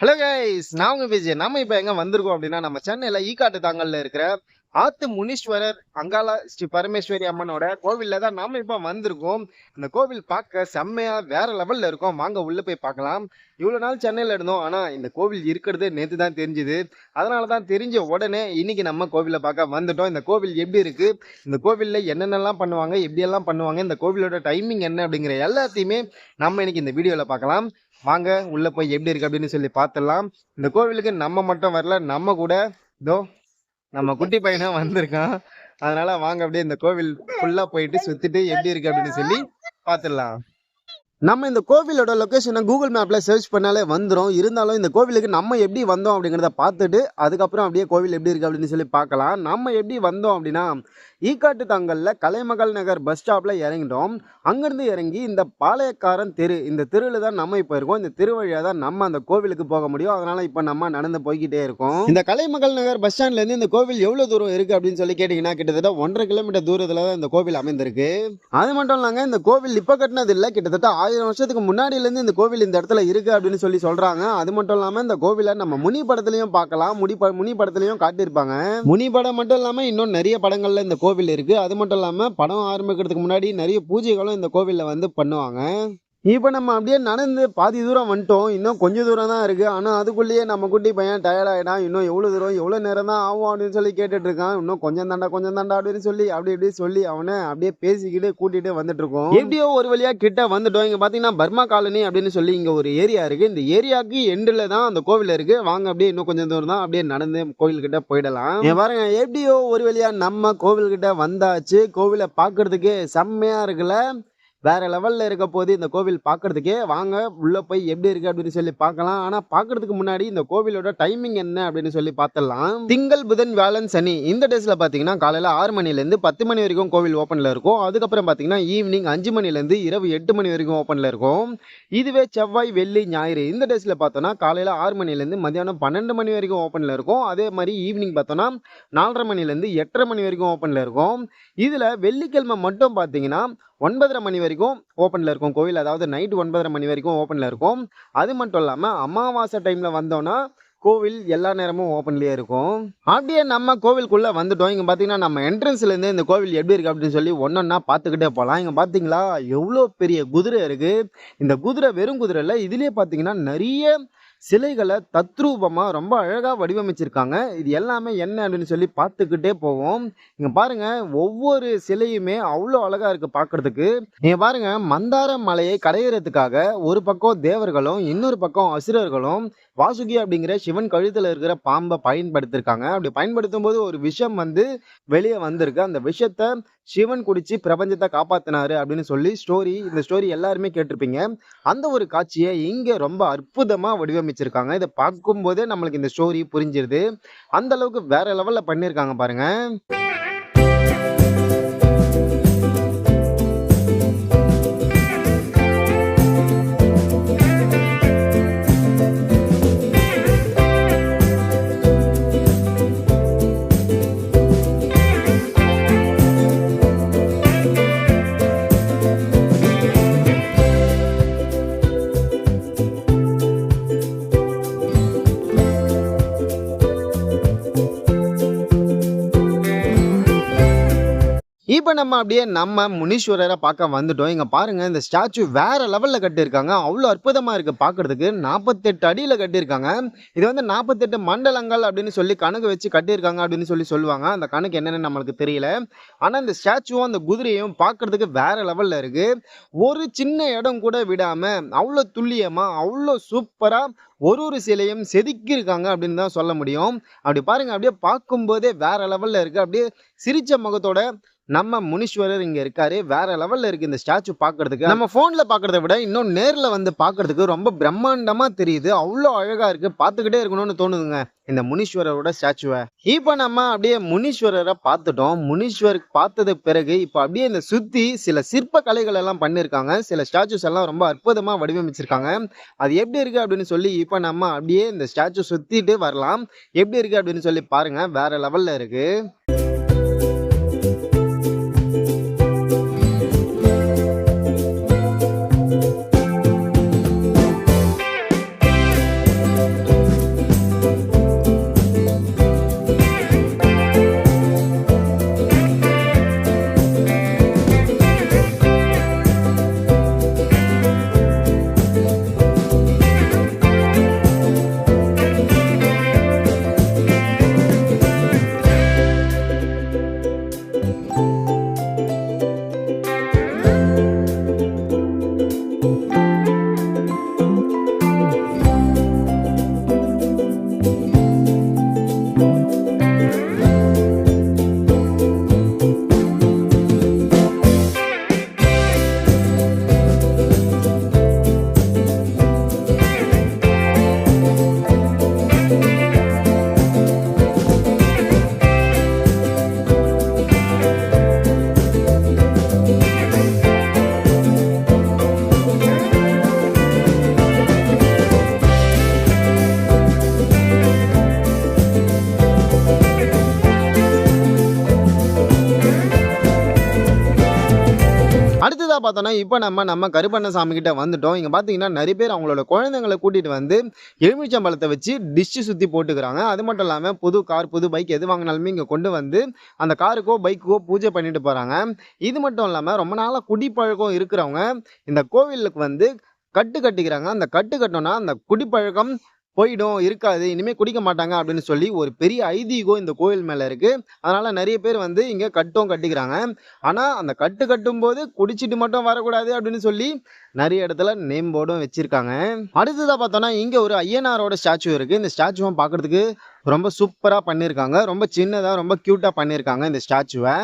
Hello guys நான் உங்கள் விஜய். நம்ம இப்போ எங்க வந்திருக்கோம் அப்படின்னா நம்ம சென்னையில ஈக்காட்டு தாங்கல்ல இருக்கிற ஆத்து முனீஸ்வரர் அங்காளா ஸ்ரீ பரமேஸ்வரி அம்மனோட கோவில்ல தான் நாம இப்போ வந்திருக்கோம். இந்த கோவில் பார்க்க செம்மையா வேற லெவல்ல இருக்கும். வாங்க உள்ள போய் பார்க்கலாம். இவ்வளவு நாள் சென்னையில இருந்தோம். ஆனா இந்த கோவில் இருக்கிறது நேற்று தான் தெரிஞ்சுது. அதனால தான் தெரிஞ்ச உடனே இன்னைக்கு நம்ம கோவிலை பார்க்க வந்துட்டோம். இந்த கோவில் எப்படி இருக்கு? இந்த கோவில்ல என்னென்னலாம் பண்ணுவாங்க? எப்படியெல்லாம் பண்ணுவாங்க? இந்த கோவிலோட டைமிங் என்ன அப்படிங்கிற எல்லாத்தையுமே நம்ம இன்னைக்கு இந்த வீடியோல பார்க்கலாம். வாங்க உள்ள போய் எப்படி இருக்கு அப்படின்னு சொல்லி பார்த்துடலாம். இந்த கோவிலுக்கு நம்ம மட்டும் வரல நம்ம கூட. இதோ நம்ம குட்டி பையனும் வந்திருக்கான். அதனால வாங்க அப்படியே இந்த கோவில் ஃபுல்லா போயிட்டு சுத்திட்டு எப்படி இருக்கு அப்படின்னு சொல்லி பார்த்துடலாம் நம்ம இந்த கோவிலோட லொக்கேஷனை கூகுள் மேப்பில் சர்ச் பண்ணாலே வந்துடும் இருந்தாலும் இந்த கோவிலுக்கு நம்ம எப்படி வந்தோம் அப்படிங்கிறத பார்த்துட்டு அதுக்கப்புறம் அப்படியே கோவில் எப்படி இருக்குது அப்படின்னு சொல்லி பார்க்கலாம். நம்ம எப்படி வந்தோம் அப்படின்னா ஈக்காட்டு தங்கல்ல கலைமகள் நகர் பஸ் ஸ்டாப்பில் இறங்கிட்டோம். அங்கேருந்து இறங்கி இந்த பாளையக்காரன் தெரு இந்த தெருவில் தான் நம்ம இப்போ இருக்கோம். இந்த தெரு வழியாக தான் நம்ம அந்த கோவிலுக்கு போக முடியும். அதனால் இப்போ நம்ம நடந்து போய்கிட்டே இருக்கோம். இந்த கலைமகள் நகர் பஸ் ஸ்டாண்ட்லேருந்து இந்த கோவில் எவ்வளோ தூரம் இருக்குது அப்படின்னு சொல்லி கேட்டிங்கன்னா கிட்டத்தட்ட ஒன்றரை கிலோமீட்டர் தூரத்தில் தான் இந்த கோவில் அமைந்திருக்கு. அது மட்டும் இல்லாமல் இந்த கோவில் இப்போ கட்டினது இல்லை. கிட்டத்தட்ட ஆயிரம் வருஷத்துக்கு முன்னாடிலேருந்து இந்த கோவில் இந்த இடத்துல இருக்குது அப்படின்னு சொல்லி சொல்கிறாங்க அது மட்டும் இல்லாமல் இந்த கோவிலை நம்ம முனி படத்துலையும் பார்க்கலாம். முனி ப- முனி படத்துலையும் காட்டியிருப்பாங்க. முனி படம் மட்டும் இல்லாமல் இன்னும் நிறைய படங்களில் இந்த கோவில் இருக்குது அது மட்டும் இல்லாமல் படம் ஆரம்பிக்கிறதுக்கு முன்னாடி நிறைய பூஜைகளும் இந்த கோவிலில் வந்து பண்ணுவாங்க. இப்போ நம்ம அப்படியே நடந்து பாதி தூரம் வந்துட்டோம். இன்னும் கொஞ்சம் தூரம் தான் இருக்குது ஆனால் அதுக்குள்ளேயே நம்ம குட்டி பையன் டயர்ட் இன்னும் எவ்வளோ தூரம் எவ்வளோ நேரம் தான் ஆகும் அப்படின்னு சொல்லி கேட்டுட்ருக்கான் இன்னும் கொஞ்சம் தாண்டா கொஞ்சம் தாண்டா அப்படின்னு சொல்லி அப்படி இப்படி சொல்லி அவனை அப்படியே பேசிக்கிட்டு கூட்டிகிட்டு வந்துட்டு இருக்கோம். எப்படியோ ஒரு வழியாக கிட்ட வந்துட்டோம். இங்கே பார்த்தீங்கன்னா பர்மா காலனி அப்படின்னு சொல்லி இங்கே ஒரு ஏரியா இருக்குது இந்த ஏரியாவுக்கு எண்டில் தான் அந்த கோவில் இருக்குது வாங்க அப்படியே இன்னும் கொஞ்சம் தூரம் தான் அப்படியே நடந்து கோவில்கிட்ட போயிடலாம். பாருங்க எப்படியோ ஒரு வழியாக நம்ம கோவில்கிட்ட வந்தாச்சு. கோவிலை பார்க்குறதுக்கு செம்மையாக இருக்குல்ல. வேற லெவலில் இருக்க போது இந்த கோவில் பார்க்குறதுக்கே வாங்க உள்ளே போய் எப்படி இருக்கு? அப்படின்னு சொல்லி பார்க்கலாம். ஆனால் பார்க்கறதுக்கு முன்னாடி இந்த கோவிலோட டைமிங் என்ன அப்படின்னு சொல்லி பார்த்தலாம் திங்கள் புதன் வியாழன் சனி இந்த டேஸில் பார்த்தீங்கன்னா காலையில் ஆறு மணிலேருந்து பத்து மணி வரைக்கும் கோவில் ஓப்பனில் இருக்கும். அதுக்கப்புறம் பார்த்தீங்கன்னா ஈவினிங் அஞ்சு மணிலேருந்து இரவு எட்டு மணி வரைக்கும் ஓப்பனில் இருக்கும். இதுவே செவ்வாய் வெள்ளி ஞாயிறு இந்த டேஸில் பார்த்தோன்னா காலையில் ஆறு மணிலேருந்து மதியானம் பன்னெண்டு மணி வரைக்கும் ஓப்பனில் இருக்கும். அதே மாதிரி ஈவினிங் பார்த்தோன்னா நாலரை மணிலேருந்து எட்டரை மணி வரைக்கும் ஓப்பனில் இருக்கும். இதில் வெள்ளிக்கிழமை மட்டும் பார்த்தீங்கன்னா ஒன்பதரை மணி வரைக்கும் ஓப்பனில் இருக்கும். கோவில் அதாவது நைட்டு ஒன்பதரை மணி வரைக்கும் ஓப்பனில் இருக்கும். அது மட்டும் இல்லாமல் அமாவாசை டைமில் வந்தோன்னா கோவில் எல்லா நேரமும் ஓப்பன்லேயே இருக்கும். அப்படியே நம்ம கோவிலுக்குள்ளே வந்துட்டோம். இங்கே பார்த்தீங்கன்னா நம்ம என்ட்ரன்ஸ்லேருந்து இந்த கோவில் எப்படி இருக்குது அப்படின்னு சொல்லி ஒன்றொன்னா பார்த்துக்கிட்டே போகலாம் இங்கே பார்த்தீங்களா எவ்வளோ பெரிய குதிரை இருக்குது இந்த குதிரை வெறும் குதிரை இல்லை. இதுலேயே பார்த்தீங்கன்னா நிறைய சிலைகளை தத்ரூபமாக ரொம்ப அழகாக வடிவமைச்சிருக்காங்க. இது எல்லாமே என்ன அப்படின்னு சொல்லி பார்த்துக்கிட்டே போவோம். நீங்கள் பாருங்க ஒவ்வொரு சிலையுமே அவ்வளோ அழகாக இருக்குது பார்க்குறதுக்கு. நீங்கள் பாருங்கள் மந்தார மலையை கடையிறதுக்காக ஒரு பக்கம் தேவர்களும் இன்னொரு பக்கம் அசுரர்களும் வாசுகி அப்படிங்கிற சிவன் கழுத்தில் இருக்கிற பாம்பை பயன்படுத்திருக்காங்க. அப்படி பயன்படுத்தும் போது ஒரு விஷம் வந்து வெளியே வந்திருக்கு. அந்த விஷத்தை சிவன் குடிச்சு பிரபஞ்சத்தை காப்பாத்தினாரு அப்படின்னு சொல்லி ஸ்டோரி இந்த ஸ்டோரி எல்லாருமே கேட்டிருப்பீங்க. அந்த ஒரு காட்சியை இங்கே ரொம்ப அற்புதமாக வடிவமைச்சிருக்காங்க. இதை பார்க்கும்போதே நம்மளுக்கு இந்த ஸ்டோரி புரிஞ்சிருது. அந்த அளவுக்கு வேற லெவலில் பண்ணியிருக்காங்க பாருங்க. நம்ம அப்படியே நம்ம முனீஸ்வரரை பார்க்க வந்துட்டோம். இங்கே பாருங்கள் இந்த ஸ்டாச்சு வேறு லெவலில் கட்டியிருக்காங்க. அவ்வளோ அற்புதமாக இருக்குது பார்க்குறதுக்கு. நாற்பத்தெட்டு அடியில் கட்டியிருக்காங்க. இது வந்து நாற்பத்தெட்டு மண்டலங்கள் அப்படின்னு சொல்லி கணக்கு வச்சு கட்டியிருக்காங்க அப்படின்னு சொல்லி சொல்லுவாங்க. அந்த கணக்கு என்னென்னு நம்மளுக்கு தெரியல. ஆனால் இந்த ஸ்டாச்சுவும் அந்த குதிரையும் பார்க்குறதுக்கு வேற லெவலில் இருக்குது ஒரு சின்ன இடம் கூட விடாமல் அவ்வளோ துல்லியமாக அவ்வளோ சூப்பராக ஒரு ஒரு சிலையும் செதுக்கியிருக்காங்க அப்படின்னு தான் சொல்ல முடியும். அப்படி பாருங்கள் அப்படியே பார்க்கும்போதே வேறு லெவலில் இருக்குது அப்படியே சிரித்த முகத்தோட நம்ம முனீஸ்வரர் இங்க இருக்காரு. வேற லெவல்ல இருக்கு இந்த ஸ்டாச்சு பார்க்கறதுக்கு. நம்ம போன்ல பார்க்குறத விட இன்னும் நேர்ல வந்து பார்க்கறதுக்கு ரொம்ப பிரம்மாண்டமா தெரியுது. அவ்வளோ அழகா இருக்கு. பார்த்துக்கிட்டே இருக்கணும்னு தோணுதுங்க இந்த முனீஸ்வரரோட ஸ்டாச்சுவை இப்போ நம்ம அப்படியே முனீஸ்வரரை பார்த்துட்டோம். முனீஸ்வர் பார்த்தது பிறகு இப்போ அப்படியே இந்த சுத்தி சில சிற்ப கலைகள் எல்லாம் பண்ணியிருக்காங்க சில ஸ்டாச்சுஸ் எல்லாம் ரொம்ப அற்புதமா வடிவமைச்சிருக்காங்க. அது எப்படி இருக்கு அப்படின்னு சொல்லி இப்போ நம்ம அப்படியே இந்த ஸ்டாச்சு சுத்திட்டு வரலாம். எப்படி இருக்கு அப்படின்னு சொல்லி பாருங்க. வேற லெவல்ல இருக்கு. பார்த்தோன்னா இப்போ நம்ம நம்ம கருப்பண்ணசாமி கிட்ட வந்துட்டோம். இங்கே பார்த்தீங்கன்னா நிறைய பேர் அவங்களோட குழந்தைங்களை கூட்டிகிட்டு வந்து எலுமிச்சம்பழத்தை வச்சு டிஷ்ஷு சுற்றி போட்டுக்கிறாங்க. அது மட்டும் இல்லாமல் புது கார் புது பைக் எது வாங்கினாலுமே இங்கே கொண்டு வந்து அந்த காருக்கோ பைக்குக்கோ பூஜை பண்ணிட்டு போகிறாங்க இது மட்டும் இல்லாமல் ரொம்ப நாளாக குடிப்பழக்கம் இருக்கிறவங்க இந்த கோவிலுக்கு வந்து கட்டு கட்டிக்கிறாங்க. அந்த கட்டு கட்டோன்னா அந்த குடிப்பழக்கம் போயிடும் இருக்காது இனிமேல் குடிக்க மாட்டாங்க அப்படின்னு சொல்லி ஒரு பெரிய ஐதீகம் இந்த கோயில் மேலே இருக்குது அதனால் நிறைய பேர் வந்து இங்கே கட்டும் கட்டிக்கிறாங்க. ஆனால் அந்த கட்டு கட்டும்போது குடிச்சிட்டு மட்டும் வரக்கூடாது அப்படின்னு சொல்லி நிறைய இடத்துல நேம் போர்டும் வச்சுருக்காங்க. அடுத்ததாக பார்த்தோன்னா இங்கே ஒரு ஐயனாரோட ஸ்டாச்சு இருக்குது இந்த ஸ்டாச்சுவை பார்க்குறதுக்கு ரொம்ப சூப்பராக பண்ணியிருக்காங்க ரொம்ப சின்னதாக ரொம்ப க்யூட்டாக பண்ணியிருக்காங்க இந்த ஸ்டாச்சுவை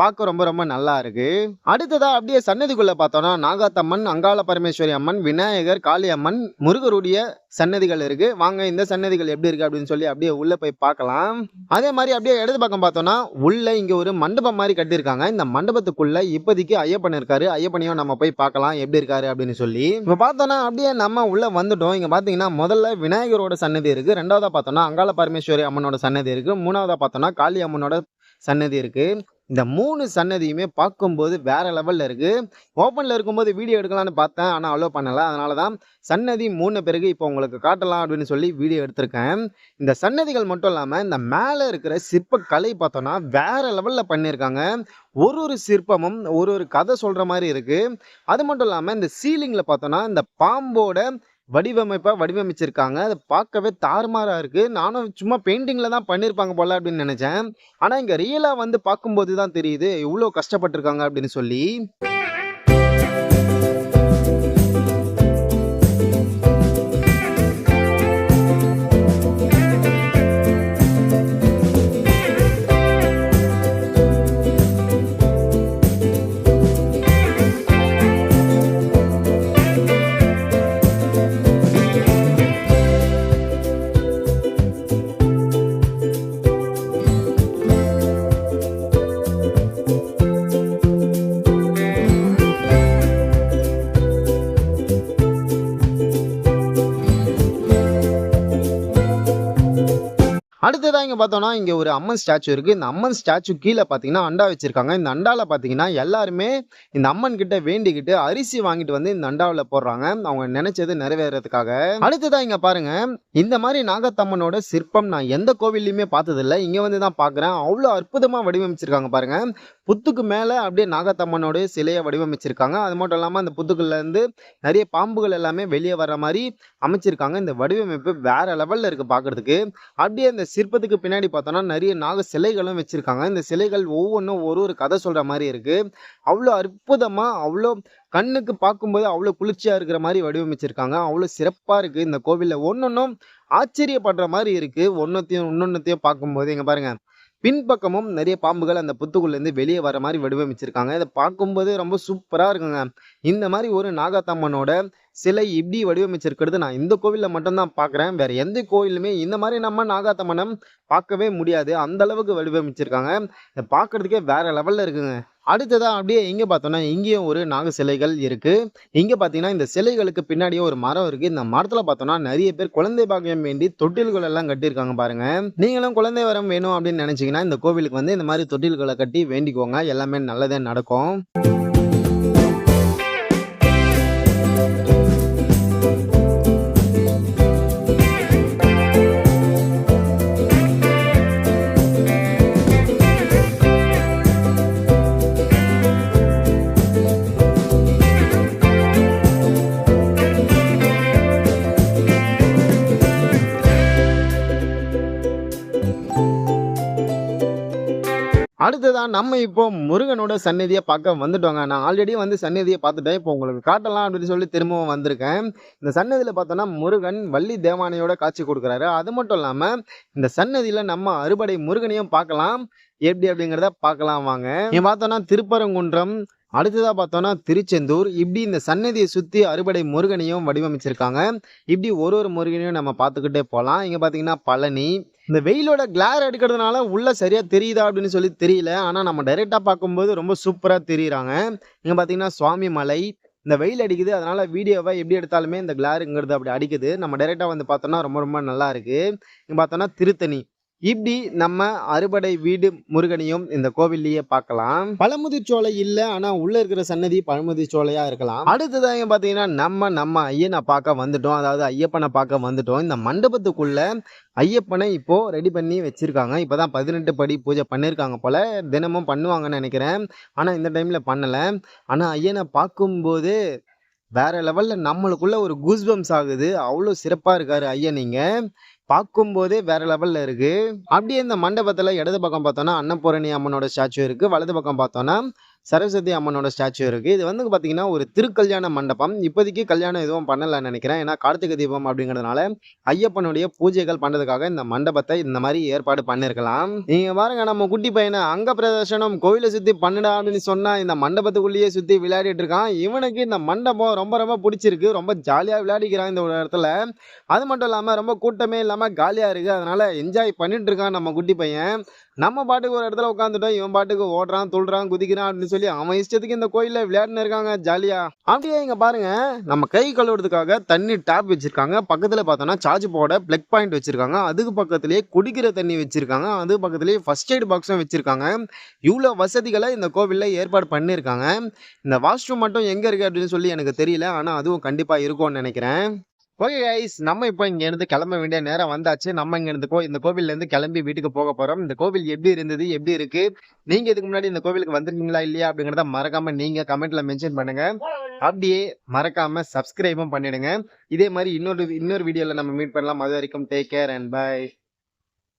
பார்க்க ரொம்ப ரொம்ப நல்லா இருக்கு. அடுத்ததா அப்படியே சன்னதிக்குள்ள பார்த்தோம்னா நாகாத்தம்மன் அங்காள பரமேஸ்வரி அம்மன் விநாயகர் காளி அம்மன் முருகருடைய சன்னதிகள் இருக்கு. வாங்க இந்த சன்னதிகள் எப்படி இருக்கு அப்படின்னு சொல்லி அப்படியே உள்ள போய் பார்க்கலாம். அதே மாதிரி அப்படியே இடது பக்கம் பார்த்தோம்னா உள்ள இங்க ஒரு மண்டபம் மாதிரி கட்டியிருக்காங்க. இந்த மண்டபத்துக்குள்ள இப்போதைக்கு ஐயப்பன் இருக்காரு. ஐயப்பனையும் நம்ம போய் பார்க்கலாம். எப்படி இருக்காரு அப்படின்னு சொல்லி. இப்போ பார்த்தோம்னா அப்படியே நம்ம உள்ள வந்துட்டோம். இங்க பாத்தீங்கன்னா முதல்ல விநாயகரோட சன்னதி இருக்கு. ரெண்டாவதா பார்த்தோம்னா அங்காள பரமேஸ்வரி அம்மனோட சன்னதி இருக்கு. மூணாவதா பார்த்தோம்னா காளி அம்மனோட சன்னதி இருக்கு. இந்த மூணு சன்னதியுமே பார்க்கும்போது வேற லெவலில் இருக்குது ஓப்பனில் இருக்கும்போது வீடியோ எடுக்கலாம்னு பார்த்தேன். ஆனால் அலோவ் பண்ணலை. அதனால தான் சன்னதி மூணு பிறகு இப்போ உங்களுக்கு காட்டலாம் அப்படின்னு சொல்லி வீடியோ எடுத்திருக்கேன். இந்த சன்னதிகள் மட்டும் இல்லாமல் இந்த மேலே இருக்கிற சிற்பக்கலை பார்த்தோன்னா வேற லெவலில் பண்ணியிருக்காங்க. ஒரு ஒரு சிற்பமும் ஒரு ஒரு கதை சொல்கிற மாதிரி இருக்குது அது மட்டும் இல்லாமல் இந்த சீலிங்கில் பார்த்தோன்னா இந்த பாம்போட வடிவமைப்பாக வடிவமைச்சிருக்காங்க. அது பார்க்கவே தாறுமாறாக இருக்குது நானும் சும்மா பெயிண்டிங்கில் தான் பண்ணியிருப்பாங்க போல அப்படின்னு நினச்சேன். ஆனால் இங்கே ரியலாக வந்து பார்க்கும்போது தான் தெரியுது. இவ்வளோ கஷ்டப்பட்டிருக்காங்க அப்படின்னு சொல்லி. அடுத்ததாக இங்கே பார்த்தோம்னா இங்கே ஒரு அம்மன் ஸ்டாச்சு இருக்குது இந்த அம்மன் ஸ்டாச்சு கீழே பார்த்தீங்கன்னா அண்டா வச்சுருக்காங்க. இந்த அண்டாவில் பார்த்தீங்கன்னா எல்லாருமே இந்த அம்மன் கிட்ட வேண்டிக்கிட்டு அரிசி வாங்கிட்டு வந்து இந்த அண்டாவில் போடுறாங்க. அவங்க நினைச்சது நிறைவேறதுக்காக. அடுத்ததாக இங்கே பாருங்க. இந்த மாதிரி நாகத்தம்மனோட சிற்பம் நான் எந்த கோவில்லையுமே பார்த்ததில்ல. இங்கே வந்து தான் பார்க்குறேன். அவ்வளோ அற்புதமாக வடிவமைச்சிருக்காங்க பாருங்க. புத்துக்கு மேலே அப்படியே நாகத்தம்மனோடைய சிலையை வடிவமைச்சிருக்காங்க. அது மட்டும் இல்லாமல் அந்த புத்துக்குள்ளேருந்து நிறைய பாம்புகள் எல்லாமே வெளியே வர மாதிரி அமைச்சிருக்காங்க. இந்த வடிவமைப்பு வேறு லெவலில் இருக்குது பார்க்கறதுக்கு அப்படியே அந்த சிற்பத்துக்கு பின்னாடி பார்த்தோன்னா நிறைய நாக சிலைகளும் வச்சுருக்காங்க. இந்த சிலைகள் ஒவ்வொன்றும் ஒரு ஒரு கதை சொல்கிற மாதிரி இருக்குது அவ்வளோ அற்புதமாக அவ்வளோ கண்ணுக்கு பார்க்கும்போது அவ்வளோ குளிர்ச்சியாக இருக்கிற மாதிரி வடிவமைச்சிருக்காங்க. அவ்வளோ சிறப்பாக இருக்குது இந்த கோவிலில். ஒன்று ஒன்றும் ஆச்சரியப்படுற மாதிரி இருக்குது ஒன்றுத்தையும் இன்னொன்னத்தையும் பார்க்கும்போது இங்கே பாருங்கள் பின்பக்கமும் நிறைய பாம்புகள் அந்த புத்துக்குள்ளேருந்து வெளியே வர மாதிரி வடிவமைச்சிருக்காங்க. இதை பார்க்கும்போது ரொம்ப சூப்பராக இருக்குங்க. இந்த மாதிரி ஒரு நாகாத்தம்மனோட சிலை இப்படி வடிவமைச்சிருக்கிறது நான் இந்த கோவில்ல மட்டும்தான் பார்க்குறேன். வேறு எந்த கோவிலுமே இந்த மாதிரி நம்ம நாகாத்தம்மனம் பார்க்கவே முடியாது. அந்த அளவுக்கு வடிவமைச்சிருக்காங்க. இதை பார்க்குறதுக்கே வேற லெவலில் இருக்குங்க. அடுத்ததாக அப்படியே இங்கே பார்த்தோம்னா இங்கேயும் ஒரு நாக சிலைகள் இருக்குது இங்கே பார்த்தீங்கன்னா இந்த சிலைகளுக்கு பின்னாடியே ஒரு மரம் இருக்குது இந்த மரத்தில் பார்த்தோம்னா நிறைய பேர் குழந்தை பாக்கியம் வேண்டி தொட்டில்கள் எல்லாம் கட்டியிருக்காங்க பாருங்க. நீங்களும் குழந்தை வரம் வேணும் அப்படின்னு நினச்சிங்கன்னா இந்த கோவிலுக்கு வந்து இந்த மாதிரி தொட்டில்களை கட்டி வேண்டிக்கோங்க. எல்லாமே நல்லதே நடக்கும். அடுத்ததான் நம்ம இப்போ முருகனோட சந்நிதியை பார்க்க வந்துட்டோங்க. நான் ஆல்ரெடி வந்து சந்நிதியை பார்த்துட்டேன். இப்போ உங்களுக்கு காட்டலாம் அப்படின்னு சொல்லி திரும்பவும் வந்திருக்கேன். இந்த சன்னதியில் பார்த்தோன்னா முருகன் வள்ளி தேவானையோட காட்சி கொடுக்குறாரு. அது மட்டும் இல்லாமல் இந்த சன்னதியில் நம்ம அறுபடை முருகனையும் பார்க்கலாம். எப்படி அப்படிங்கிறத பார்க்கலாம் வாங்க. இங்கே பார்த்தோன்னா திருப்பரங்குன்றம் அடுத்ததாக பார்த்தோன்னா திருச்செந்தூர். இப்படி இந்த சன்னதியை சுற்றி அறுபடை முருகனையும் வடிவமைச்சிருக்காங்க. இப்படி ஒரு ஒரு முருகனையும் நம்ம பார்த்துக்கிட்டே போகலாம் இங்கே பார்த்தீங்கன்னா பழனி இந்த வெயிலோட கிளார் எடுக்கிறதுனால உள்ள சரியா தெரியுதா அப்படின்னு சொல்லி தெரியல. ஆனால் நம்ம டைரெக்டாக பார்க்கும்போது ரொம்ப சூப்பராக தெரியுறாங்க. இங்கே பார்த்தீங்கன்னா சுவாமி மலை இந்த வெயில் அடிக்குது. அதனால வீடியோவை எப்படி எடுத்தாலுமே இந்த கிளாருங்கிறது அப்படி அடிக்குது. நம்ம டைரெக்டாக வந்து பார்த்தோம்னா ரொம்ப ரொம்ப நல்லா இருக்கு. இங்கே பார்த்தோன்னா திருத்தணி. இப்படி நம்ம அறுபடை வீடு முருகனையும் இந்த கோவில்லயே பார்க்கலாம். பழமுதிர் சோலை இல்ல ஆனா உள்ள இருக்கிற சன்னதி பழமுதிர் சோலையா இருக்கலாம். அடுத்ததாக பாத்தீங்கன்னா நம்ம நம்ம ஐயனை பார்க்க வந்துட்டோம். அதாவது ஐயப்பனை பார்க்க வந்துட்டோம். இந்த மண்டபத்துக்குள்ள ஐயப்பனை இப்போ ரெடி பண்ணி வச்சிருக்காங்க. இப்பதான் பதினெட்டு படி பூஜை பண்ணிருக்காங்க போல தினமும் பண்ணுவாங்கன்னு நினைக்கிறேன். ஆனா இந்த டைம்ல பண்ணல. ஆனா ஐயனை பார்க்கும்போது வேற லெவல்ல நம்மளுக்குள்ள ஒரு கூஸ்பம்ஸ் ஆகுது. அவ்வளோ சிறப்பா இருக்காரு ஐயன் நீங்க பார்க்கும்போதே வேற லெவல்ல இருக்கு. அப்படியே இந்த மண்டபத்துல இடது பக்கம் பார்த்தோம்னா அன்னபூரணி அம்மனோட ஸ்டாச்சு இருக்கு. வலது பக்கம் பார்த்தோம்னா சரஸ்வதி அம்மனோட ஸ்டாச்சு இருக்குது இது வந்து பார்த்தீங்கன்னா ஒரு திருக்கல்யாண மண்டபம். இப்போதைக்கு கல்யாணம் எதுவும் பண்ணலன்னு நினைக்கிறேன். ஏன்னா கார்த்திகை தீபம் அப்படிங்கிறதுனால ஐயப்பனுடைய பூஜைகள் பண்ணுறதுக்காக இந்த மண்டபத்தை இந்த மாதிரி ஏற்பாடு பண்ணிருக்கலாம். நீங்கள் பாருங்க நம்ம குட்டி பையனை அங்க பிரதர்ஷனம் கோயிலை சுற்றி பண்ணுடா அப்படின்னு சொன்னால் இந்த மண்டபத்துக்குள்ளேயே சுற்றி விளையாடிட்டு இருக்கான். இவனுக்கு இந்த மண்டபம் ரொம்ப ரொம்ப பிடிச்சிருக்கு. ரொம்ப ஜாலியாக விளையாடிக்கிறான் இந்த ஒரு இடத்துல. அது மட்டும் இல்லாமல் ரொம்ப கூட்டமே இல்லாமல் காலியாக இருக்குது அதனால் என்ஜாய் பண்ணிட்டு இருக்கான் நம்ம குட்டி பையன். நம்ம பாட்டுக்கு ஒரு இடத்துல உட்காந்துட்டோம் இவன் பாட்டுக்கு ஓடுறான் துள்ளுறான் குதிக்கிறான் அப்படின்னு சொல்லி அவன் இஷ்டத்துக்கு இந்த கோயிலில் விளையாடுன்னு இருக்காங்க ஜாலியா. அப்படியே இங்க பாருங்க நம்ம கை கழுவுறதுக்காக தண்ணி டேப் வச்சிருக்காங்க. பக்கத்துல பார்த்தோம்னா சார்ஜ் போட பிளக் பாயிண்ட் வச்சிருக்காங்க. அதுக்கு பக்கத்துலேயே குடிக்கிற தண்ணி வச்சிருக்காங்க. அது பக்கத்துலேயே ஃபர்ஸ்ட் எய்ட் பாக்ஸும் வச்சிருக்காங்க. இவ்வளோ வசதிகளை இந்த கோவில்ல ஏற்பாடு பண்ணியிருக்காங்க இந்த வாஷ்ரூம் மட்டும் எங்க இருக்கு அப்படின்னு சொல்லி எனக்கு தெரியல. ஆனா அதுவும் கண்டிப்பா இருக்கும்னு நினைக்கிறேன். ஓகே கைஸ் நம்ம இப்போ இங்கேருந்து கிளம்ப வேண்டிய நேரம் வந்தாச்சு. நம்ம இங்கேருந்து கோ இந்த கோவில்லேருந்து கிளம்பி வீட்டுக்கு போக போகிறோம் இந்த கோவில் எப்படி இருந்தது? எப்படி இருக்கு? நீங்கள் இதுக்கு முன்னாடி இந்த கோவிலுக்கு வந்திருக்கீங்களா இல்லையா அப்படிங்கிறத மறக்காம நீங்கள் கமெண்ட்ல மென்ஷன் பண்ணுங்க. அப்படியே மறக்காம சப்ஸ்கிரைபும் பண்ணிடுங்க. இதே மாதிரி இன்னொரு இன்னொரு வீடியோவில் நம்ம மீட் பண்ணலாம். அது வரைக்கும் டேக் கேர் அண்ட் பை